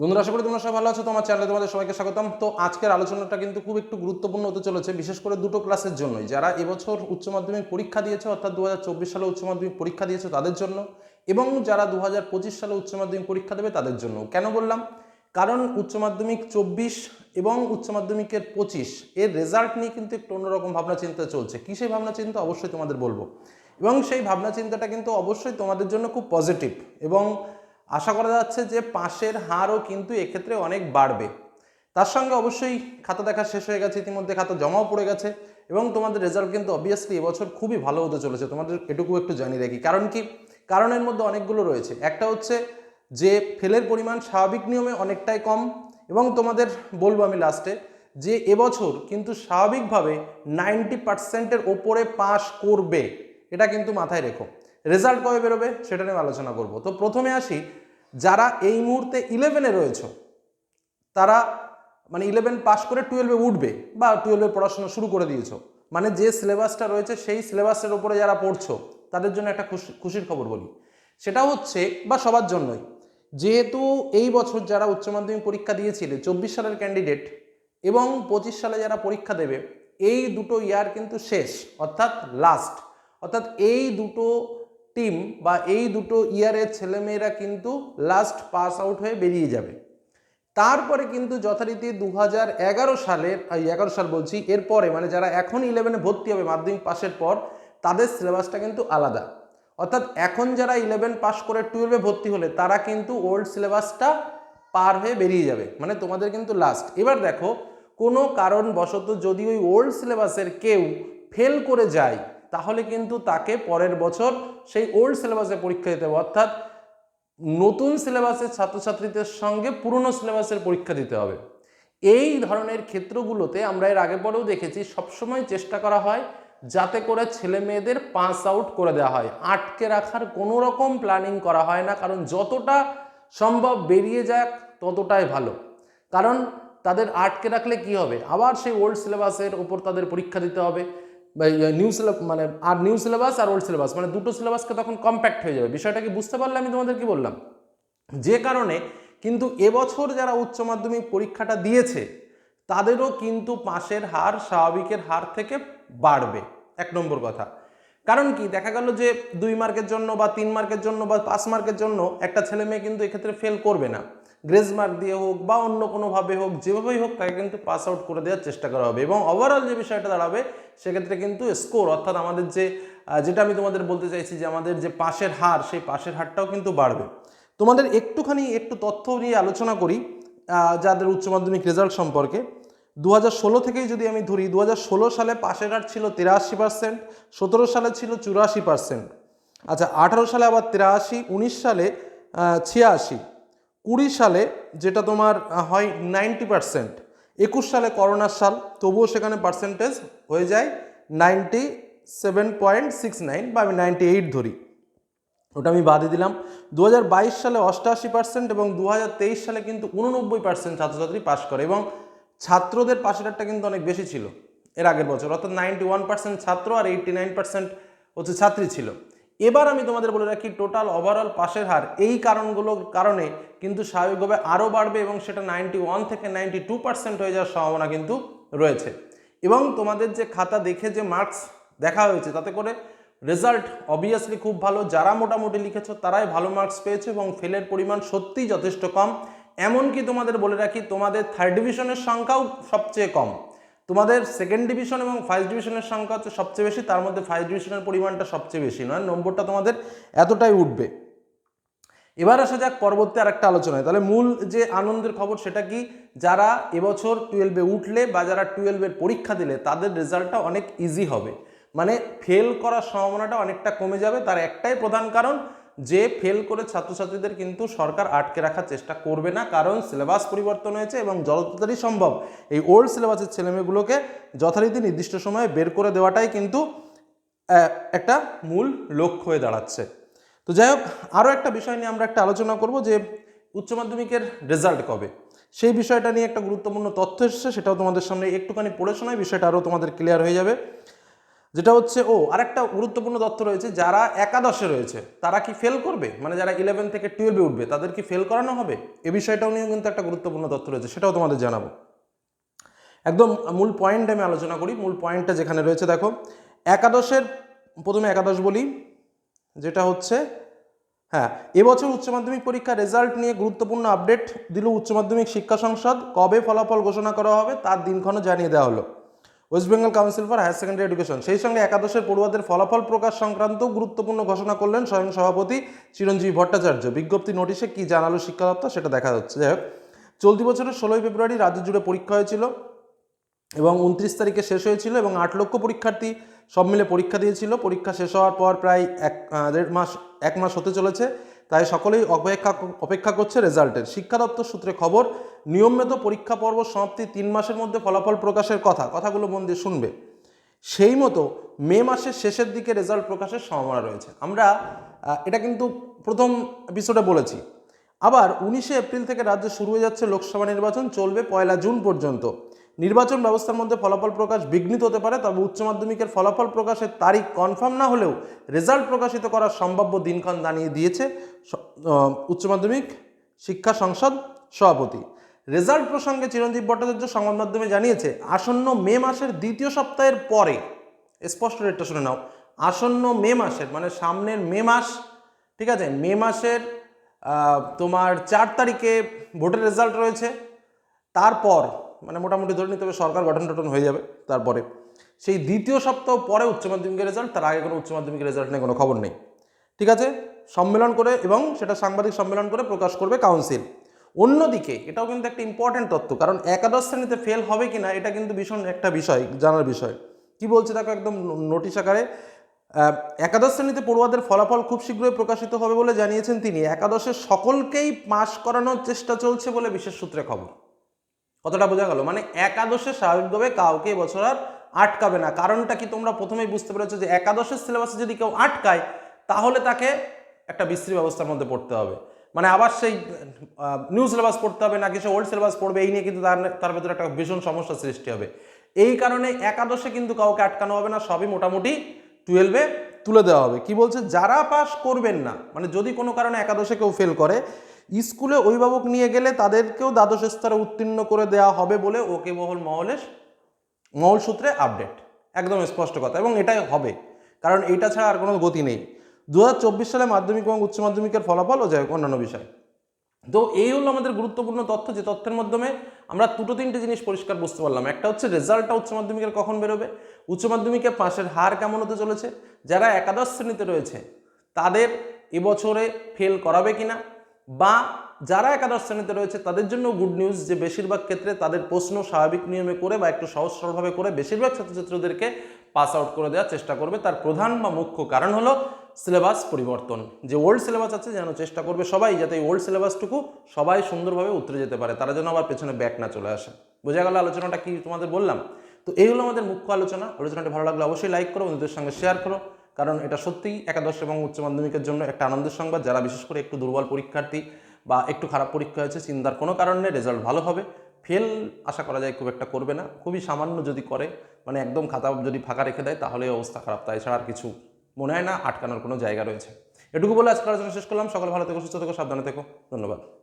বন্ধুরা, আশা করি তোমরা সবাই ভালো আছো, তোমার চ্যানেলে তোমাদের সবাইকে স্বাগতম। তো আজকের আলোচনাটা কিন্তু খুব একটু গুরুত্বপূর্ণ হতে চলেছে, বিশেষ করে দুটো ক্লাসের জন্যই। যারা এবছর উচ্চ মাধ্যমিক পরীক্ষা দিয়েছে, অর্থাৎ দু হাজার চব্বিশ সালে উচ্চ মাধ্যমিক পরীক্ষা দিয়েছে তাদের জন্য, এবং যারা দু হাজার পঁচিশ সালে উচ্চ মাধ্যমিক পরীক্ষা দেবে তাদের জন্য। কেন বললাম? কারণ উচ্চ মাধ্যমিক চব্বিশ এবং উচ্চ মাধ্যমিকের পঁচিশ, এর রেজাল্ট নিয়ে কিন্তু একটু অন্যরকম ভাবনা চিন্তা চলছে। কী সেই ভাবনা চিন্তা? অবশ্যই তোমাদের বলব। এবং সেই ভাবনা চিন্তাটা কিন্তু অবশ্যই তোমাদের জন্য খুব পজিটিভ এবং আশা করা যাচ্ছে যে পাশের হারও কিন্তু এক্ষেত্রে অনেক বাড়বে। তার সঙ্গে অবশ্যই খাতা দেখা শেষ হয়ে গেছে, ইতিমধ্যে খাতা জমাও পড়ে গেছে এবং তোমাদের রেজাল্ট কিন্তু অবভিয়াসলি এবছর খুবই ভালো হতে চলেছে। তোমাদের এটুকু একটু জানিয়ে রাখি। কারণ কি? কারণের মধ্যে অনেকগুলো রয়েছে। একটা হচ্ছে যে ফেলের পরিমাণ স্বাভাবিক নিয়মে অনেকটাই কম এবং তোমাদের বলব আমি লাস্টে যে এবছর কিন্তু স্বাভাবিকভাবে নাইনটি পার্সেন্টের ওপরে পাস করবে। এটা কিন্তু মাথায় রেখো। রেজাল্ট কবে বেরোবে সেটা নিয়ে আলোচনা করব। তো প্রথমে আসি, যারা এই মুহূর্তে ইলেভেনে রয়েছে, তারা মানে ইলেভেন পাস করে টুয়েলভে উঠবে বা টুয়েলভে পড়াশোনা শুরু করে দিয়েছ। মানে যে সিলেবাসটা রয়েছে সেই সিলেবাসের উপরে যারা পড়ছো, তাদের জন্য একটা খুশি খুশির খবর বলি। সেটা হচ্ছে, বা সবার জন্যই, যেহেতু এই বছর যারা উচ্চ মাধ্যমিক পরীক্ষা দিয়েছিলে, চব্বিশ সালের ক্যান্ডিডেট এবং পঁচিশ সালে যারা পরীক্ষা দেবে, এই দুটো ইয়ার কিন্তু শেষ, অর্থাৎ লাস্ট অর্থাৎ এই দুটো টিম বা এই দুটো ইয়ারের ছেলেমেয়েরা কিন্তু লাস্ট পাস আউট হয়ে বেরিয়ে যাবে। তারপরে কিন্তু যথারীতি দু হাজার এগারো সালের এগারো সাল বলছি, এরপরে মানে যারা এখন ইলেভেনে ভর্তি হবে মাধ্যমিক পাশের পর, তাদের সিলেবাসটা কিন্তু আলাদা। অর্থাৎ এখন যারা ইলেভেন পাস করে টুয়েলভে ভর্তি হলে, তারা কিন্তু ওল্ড সিলেবাসটা পার হয়ে বেরিয়ে যাবে। মানে তোমাদের কিন্তু লাস্ট এবার দেখো, কোনো কারণবশত যদি ওই ওল্ড সিলেবাসের কেউ ফেল করে যায় তাহলে কিন্তু তাকে পরের বছর সেই ওল্ড সিলেবাসে পরীক্ষা দিতে হবে। অর্থাৎ নতুন সিলেবাসের ছাত্রছাত্রীদের সঙ্গে পুরনো সিলেবাসের পরীক্ষা দিতে হবে। এই ধরনের ক্ষেত্রগুলোতে আমরা এর আগে পরেও দেখেছি, সবসময় চেষ্টা করা হয় যাতে করে ছেলে মেয়েদের পাস আউট করে দেওয়া হয়। আটকে রাখার কোনো রকম প্ল্যানিং করা হয় না, কারণ যতটা সম্ভব বেরিয়ে যাক ততটাই ভালো। কারণ তাদের আটকে রাখলে কি হবে? আবার সেই ওল্ড সিলেবাসের উপর তাদের পরীক্ষা দিতে হবে। নিউ সিলেবাস মানে আর নিউ সিলেবাস আর ওল্ড সিলেবাস মানে দুটো সিলেবাসকে তখন কম্প্যাক্ট হয়ে যাবে। বিষয়টা কি বুঝতে পারলে আমি তোমাদের কি বললাম? যে কারণে কিন্তু এবছর যারা উচ্চ মাধ্যমিক পরীক্ষাটা দিয়েছে, তাদেরও কিন্তু পাশের হার, স্বাভাবিকের হার থেকে বাড়বে। এক নম্বর কথা। কারণ কি? দেখা গেল যে দুই মার্কের জন্য বা তিন মার্কের জন্য বা পাঁচ মার্কের জন্য একটা ছেলে মেয়ে কিন্তু এক্ষেত্রে ফেল করবে না। গ্রেস মার্ক দিয়ে হোক বা অন্য কোনোভাবে হোক, যেভাবেই হোক তাকে কিন্তু পাস আউট করে দেওয়ার চেষ্টা করা হবে। এবং ওভারঅল যে বিষয়টা দাঁড়াবে, সেক্ষেত্রে কিন্তু স্কোর অর্থাৎ আমাদের যে যেটা আমি তোমাদের বলতে চাইছি যে আমাদের যে পাশের হার, সেই পাশের হারটাও কিন্তু বাড়বে। তোমাদের একটুখানি একটু তথ্য নিয়ে আলোচনা করি যাদের উচ্চ মাধ্যমিক রেজাল্ট সম্পর্কে। দু হাজার ষোলো থেকেই যদি আমি ধরি দু হাজার ষোলো সালে পাশের হার ছিল তিরাশি পার্সেন্ট সতেরো সালে ছিল চুরাশি পার্সেন্ট আচ্ছা আঠারো সালে আবার তিরাশি, উনিশ সালে ছিয়াশি। কুড়ি সালে যেটা তোমার হয় নাইনটি পার্সেন্ট, একুশ সালে করোনার সাল, তবুও সেখানে পার্সেন্টেজ হয়ে যায় ninety seven point six nine বা আমি নাইনটি এইট ধরি। ওটা আমি বাদে দিলাম। দু হাজার বাইশ সালে অষ্টআশি পার্সেন্ট এবং দু হাজার তেইশ সালে কিন্তু উননব্বই পার্সেন্ট ছাত্রছাত্রী পাশ করে এবং ছাত্রদের পাশের হারটা কিন্তু অনেক বেশি ছিল এর আগের বছর। অর্থাৎ নাইনটি ওয়ান পার্সেন্ট ছাত্র আর এইটটি নাইন পার্সেন্ট হচ্ছে ছাত্রী ছিল। এবার আমি তোমাদের বলে রাখি টোটাল ওভারঅল পাশের হার এই কারণগুলোর কারণে কিন্তু স্বাভাবিকভাবে আরও বাড়বে এবং সেটা নাইনটি ওয়ান থেকে নাইনটি টু পার্সেন্ট হয়ে যাওয়ার সম্ভাবনা কিন্তু রয়েছে। এবং তোমাদের যে খাতা দেখে যে মার্কস দেখা হয়েছে, তাতে করে রেজাল্ট অবভিয়াসলি খুব ভালো। যারা মোটামুটি লিখেছো, তারাই ভালো মার্কস পেয়েছে এবং ফেলের পরিমাণ সত্যিই যথেষ্ট কম। এমনকি তোমাদের বলে রাখি, তোমাদের থার্ড ডিভিশনের সংখ্যাও সবচেয়ে কম। তোমাদের সেকেন্ড ডিভিশন এবং ফার্স্ট ডিভিশনের সংখ্যা হচ্ছে সবচেয়ে বেশি, তার মধ্যে ফার্স্ট ডিভিশনের পরিমাণটা সবচেয়ে বেশি। নয়, নম্বরটা তোমাদের এতটাই উঠবে। এবার আসা যাক পরবর্তী আরেকটা আলোচনায়। তাহলে মূল যে আনন্দের খবর সেটা কি? যারা এবছর টুয়েলভে উঠলে বা যারা টুয়েলভের পরীক্ষা দিলে, তাদের রেজাল্টটা অনেক ইজি হবে। মানে ফেল করার সম্ভাবনাটা অনেকটা কমে যাবে। তার একটাই প্রধান কারণ যে ফেল করে ছাত্রছাত্রীদের কিন্তু সরকার আটকে রাখার চেষ্টা করবে না, কারণ সিলেবাস পরিবর্তন হয়েছে এবং যত তাড়াতাড়ি সম্ভব এই ওল্ড সিলেবাসের ছেলেমেয়েগুলোকে যথারীতি নির্দিষ্ট সময়ে বের করে দেওয়াটাই কিন্তু একটা মূল লক্ষ্য হয়ে দাঁড়াচ্ছে। তো যাই হোক, আরও একটা বিষয় নিয়ে আমরা একটা আলোচনা করব যে উচ্চ মাধ্যমিকের রেজাল্ট কবে। সেই বিষয়টা নিয়ে একটা গুরুত্বপূর্ণ তথ্য এসেছে, সেটাও তোমাদের সামনে একটুখানি পড়ে শোনায় বিষয়টা আরও তোমাদের ক্লিয়ার হয়ে যাবে। যেটা হচ্ছে, ও, আরেকটা গুরুত্বপূর্ণ তথ্য রয়েছে, যারা একাদশে রয়েছে, তারা কি ফেল করবে? মানে যারা ইলেভেন থেকে টুয়েলভে উঠবে, তাদের কি ফেল করানো হবে? এ বিষয়টাও নিয়েও কিন্তু একটা গুরুত্বপূর্ণ তথ্য রয়েছে, সেটাও তোমাদের জানাব। একদম মূল পয়েন্ট আমি আলোচনা করি, মূল পয়েন্টটা যেখানে রয়েছে, দেখো, একাদশের, প্রথমে একাদশ বলি, যেটা হচ্ছে হ্যাঁ এবছর উচ্চ মাধ্যমিক পরীক্ষার রেজাল্ট নিয়ে গুরুত্বপূর্ণ আপডেট দিল উচ্চ মাধ্যমিক শিক্ষা সংসদ, কবে ফলাফল ঘোষণা করা হবে, তার দিনক্ষণও জানিয়ে দেওয়া হলো। West Bengal council for higher secondary education সেই সঙ্গে একাদশের পড়ুয়াদের ফলাফল প্রকাশ সংক্রান্ত গুরুত্বপূর্ণ ঘোষণা করলেন স্বয়ং সভাপতি চিরঞ্জীবী ভট্টাচার্য। বিজ্ঞপ্তি নোটিশে কি জানালো শিক্ষা দপ্তর সেটা দেখা যাচ্ছে। যাই হোক, চলতি বছরের ষোলোই ফেব্রুয়ারি রাজ্য জুড়ে পরীক্ষা হয়েছিল এবং উনত্রিশ তারিখে শেষ হয়েছিল এবং আট লক্ষ পরীক্ষার্থী সব মিলে পরীক্ষা দিয়েছিল। পরীক্ষা শেষ হওয়ার পর প্রায় এক দেড় মাস, এক মাস হতে চলেছে। তাই সকলেই অপেক্ষা অপেক্ষা করছে রেজাল্টের। শিক্ষা দপ্তর সূত্রে খবর, নিয়মিত পরীক্ষা পর্ব সমাপ্তি তিন মাসের মধ্যে ফলাফল প্রকাশের কথা। কথাগুলো মন দিয়ে শুনবে। সেই মতো মে মাসের শেষের দিকে রেজাল্ট প্রকাশের সম্ভাবনা রয়েছে। আমরা এটা কিন্তু প্রথম এপিসোডে বলেছি। আবার উনিশে এপ্রিল থেকে রাজ্যে শুরু হয়ে যাচ্ছে লোকসভা নির্বাচন, চলবে পয়লা জুন পর্যন্ত। নির্বাচন ব্যবস্থার মধ্যে ফলাফল প্রকাশ বিঘ্নিত হতে পারে, তবে উচ্চ মাধ্যমিকের ফলাফল প্রকাশের তারিখ কনফার্ম না হলেও রেজাল্ট প্রকাশিত করার সম্ভাব্য দিনক্ষণ জানিয়ে দিয়েছে উচ্চ মাধ্যমিক শিক্ষা সংসদ সভাপতি। রেজাল্ট প্রসঙ্গে চিরঞ্জীব ভট্টাচার্য সংবাদ মাধ্যমে জানিয়েছে, আসন্ন মে মাসের দ্বিতীয় সপ্তাহের পরে, স্পষ্ট রেটটা শুনে নাও, আসন্ন মে মাসের মানে সামনের মে মাস, ঠিক আছে, মে মাসের তোমার চার তারিখে ভোটের রেজাল্ট রয়েছে। তারপর মানে মোটামুটি ধরে নিতে হবে সরকার গঠন টঠন হয়ে যাবে তারপরে। সেই দ্বিতীয় সপ্তাহ পরে উচ্চ মাধ্যমিকের রেজাল্ট তার আগে কোনো উচ্চ মাধ্যমিকের রেজাল্ট নিয়ে কোনো খবর নেই। ঠিক আছে? সম্মেলন করে এবং সেটা সাংবাদিক সম্মেলন করে প্রকাশ করবে কাউন্সিল অন্যদিকে, এটাও কিন্তু একটা ইম্পর্ট্যান্ট তথ্য, কারণ একাদশ শ্রেণীতে ফেল হবে কি না এটা কিন্তু ভীষণ একটা বিষয়, জানার বিষয়। কি বলছে দেখো একদম নোটিশ আকারে? একাদশ শ্রেণীতে পড়ুয়াদের ফলাফল খুব শীঘ্রই প্রকাশিত হবে বলে জানিয়েছেন তিনি। একাদশের সকলকেই পাশ করানোর চেষ্টা চলছে বলে বিশেষ সূত্রে খবর। কতটা বোঝা গেল। মানে একাদশে স্বাভাবিকভাবে কাউকে এবছর আর আটকাবে না। কারণটা কি তোমরা প্রথমেই বুঝতে পেরেছ যে একাদশের সিলেবাসে যদি কেউ আটকায়, তাহলে তাকে একটা বিশ্রী ব্যবস্থার মধ্যে পড়তে হবে। মানে আবার সেই নিউ সিলেবাস পড়তে হবে, নাকি সে ওল্ড সিলেবাস পড়বে, এই নিয়ে কিন্তু তার তার ভেতরে একটা ভীষণ সমস্যার সৃষ্টি হবে। এই কারণে একাদশে কিন্তু কাউকে আটকানো হবে না, সবই মোটামুটি টুয়েলভে তুলে দেওয়া হবে। কি বলছে? যারা পাস করবেন না মানে যদি কোনো কারণে একাদশে কেউ ফেল করে, স্কুলে অভিভাবক নিয়ে গেলে তাদেরকেও দ্বাদশ স্তরে উত্তীর্ণ করে দেওয়া হবে বলে ওকে বহল মহলের মহল সূত্রে আপডেট একদম স্পষ্ট কথা এবং এটাই হবে। কারণ এটা ছাড়া আর কোনো গতি নেই। দু হাজার চব্বিশ সালে মাধ্যমিক এবং উচ্চ মাধ্যমিকের ফলাফল ও যাই অন্যান্য বিষয়। তো এই হলো আমাদের গুরুত্বপূর্ণ তথ্য যে তথ্যের মাধ্যমে আমরা দুটো তিনটে জিনিস পরিষ্কার বুঝতে পারলাম। একটা হচ্ছে রেজাল্টটা উচ্চ মাধ্যমিকের কখন বেরোবে? উচ্চ মাধ্যমিকে পাশের হার কেমন হতে চলেছে? যারা একাদশ শ্রেণীতে রয়েছে, তাদের এবছরে ফেল করাবে কিনা? বা যারা একাদশ শ্রেণীতে রয়েছে, তাদের জন্য গুড নিউজ যে বেশিরভাগ ক্ষেত্রে তাদের প্রশ্ন স্বাভাবিক নিয়মে করে বা একটু সহজ সরলভাবে করে বেশিরভাগ ছাত্রছাত্রীদেরকে পাস আউট করে দেওয়ার চেষ্টা করবে। তার প্রধান বা মুখ্য কারণ হলো সিলেবাস পরিবর্তন। যে ওল্ড সিলেবাস আছে যেন চেষ্টা করবে সবাই যাতে এই ওল্ড সিলেবাসটুকু সবাই সুন্দরভাবে উতরে যেতে পারে, তারা যেন আবার পেছনে ব্যাক না চলে আসে। বোঝা গেল আলোচনাটা কি তোমাদের বললাম? তো এই হলো আমাদের মুখ্য আলোচনা। আলোচনাটি ভালো লাগলে অবশ্যই লাইক করো, বন্ধুদের সঙ্গে শেয়ার করো, কারণ এটা সত্যিই একাদশ এবং উচ্চ মাধ্যমিকের জন্য একটা আনন্দের সংবাদ। যারা বিশেষ করে একটু দুর্বল পরীক্ষার্থী বা একটু খারাপ পরীক্ষা হয়েছে, চিন্তার কোনো কারণ নেই রেজাল্ট ভালো হবে। ফেল আশা করা যায় খুব একটা করবে না। খুবই সামান্য যদি করে মানে একদম খাতা যদি ফাঁকা রেখে দেয়, তাহলে অবস্থা খারাপ। তাই ছাড়া আর কিছু মনে হয় না, আটকানোর কোনো জায়গা রয়েছে। এটুকু বলে আজকে আলোচনা শেষ করলাম। সকলে ভালো থেকো, সুস্থ থেকো, সাবধানে থেকো। ধন্যবাদ।